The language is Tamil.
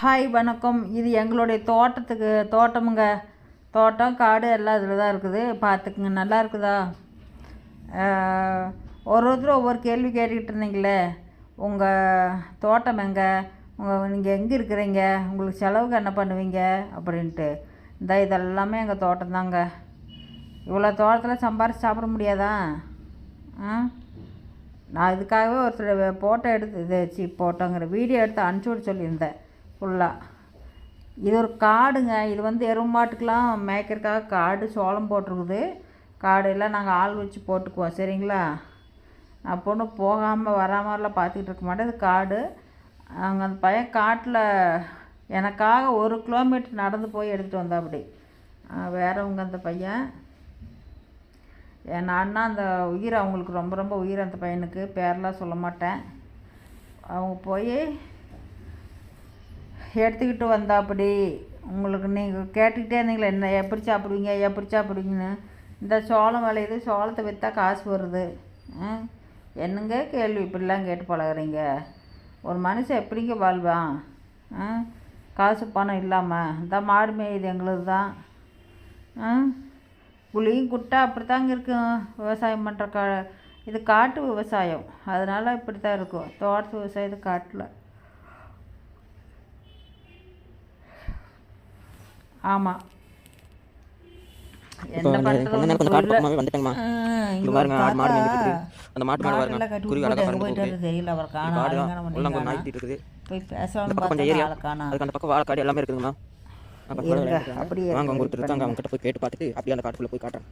ஹாய் வணக்கம். இது எங்களுடைய தோட்டத்துக்கு தோட்டமுங்க. தோட்டம் காடு எல்லாம் இதில் தான் இருக்குது. பார்த்துக்குங்க நல்லா இருக்குதா? ஒரு ஒருத்தர் ஒவ்வொரு கேள்வி கேட்டுக்கிட்டு இருந்தீங்களே. உங்கள் தோட்டம் எங்கே? உங்கள் நீங்கள் எங்கே இருக்கிறீங்க? உங்களுக்கு செலவுக்கு என்ன பண்ணுவீங்க? அப்படின்ட்டு. இந்த இதெல்லாமே எங்கள் தோட்டம் தாங்க. இவ்வளோ தோட்டத்தில் சம்பாரித்து சாப்பிட முடியாதா? ஆ? நான் இதுக்காகவே ஒருத்தர் ஃபோட்டோ எடுத்து இது சி ஃபோட்டோங்கிற வீடியோ எடுத்து அனுப்பிச்சி விட சொல்லியிருந்தேன். ஃபுல்லாக இது ஒரு காடுங்க. இது வந்து எருமாட்டுக்கெலாம் மேய்க்கிறதுக்காக காடு சோளம் போட்டிருக்குது. காடு எல்லாம் நாங்கள் ஆள் வச்சு போட்டுக்குவோம். சரிங்களா? நான் பொண்ணு போகாமல் வராமலாம் பார்த்துக்கிட்டு இருக்க மாட்டேன். இது காடு. அங்கே அந்த பையன் காட்டில் எனக்காக ஒரு கிலோமீட்டர் நடந்து போய் எடுத்துகிட்டு வந்தா அப்படி வேறவங்க அந்த பையன். என் அண்ணா அந்த உயிர் அவங்களுக்கு ரொம்ப ரொம்ப உயிர் அந்த பையனுக்கு. பேரெலாம் சொல்ல மாட்டேன். அவங்க போய் எடுத்துக்கிட்டு வந்தாப்படி. உங்களுக்கு நீங்கள் கேட்டுக்கிட்டே இருந்தீங்களே என்ன எப்படி சாப்பிடுவீங்க எப்படி சாப்பிடுவீங்கன்னு. இந்த சோளம் விளையுது சோளத்தை விற்றா காசு வருது. என்னங்க கேள்வி இப்படிலாம் கேட்டு பழகுறீங்க? ஒரு மனுஷன் எப்படிங்க வாழ்வான்? காசு பணம் இல்லாமல் இந்த மாடு மேயுது எங்களுது தான். ஆ? புளியும் குட்டை அப்படித்தாங்க இருக்கும் விவசாயம் பண்ணுற கா இது காட்டு விவசாயம். அதனால் இப்படி தான் இருக்கும். தோட்டத்து விவசாயம் இது காட்டில். ஆமாம். அப்படியே வாங்க wait ஒருத்தர் அவங்க கிட்ட போய் கேட்டு பார்த்துட்டு அப்படியே அந்த காட்டுக்குள்ளே போய் காட்டுறேன்.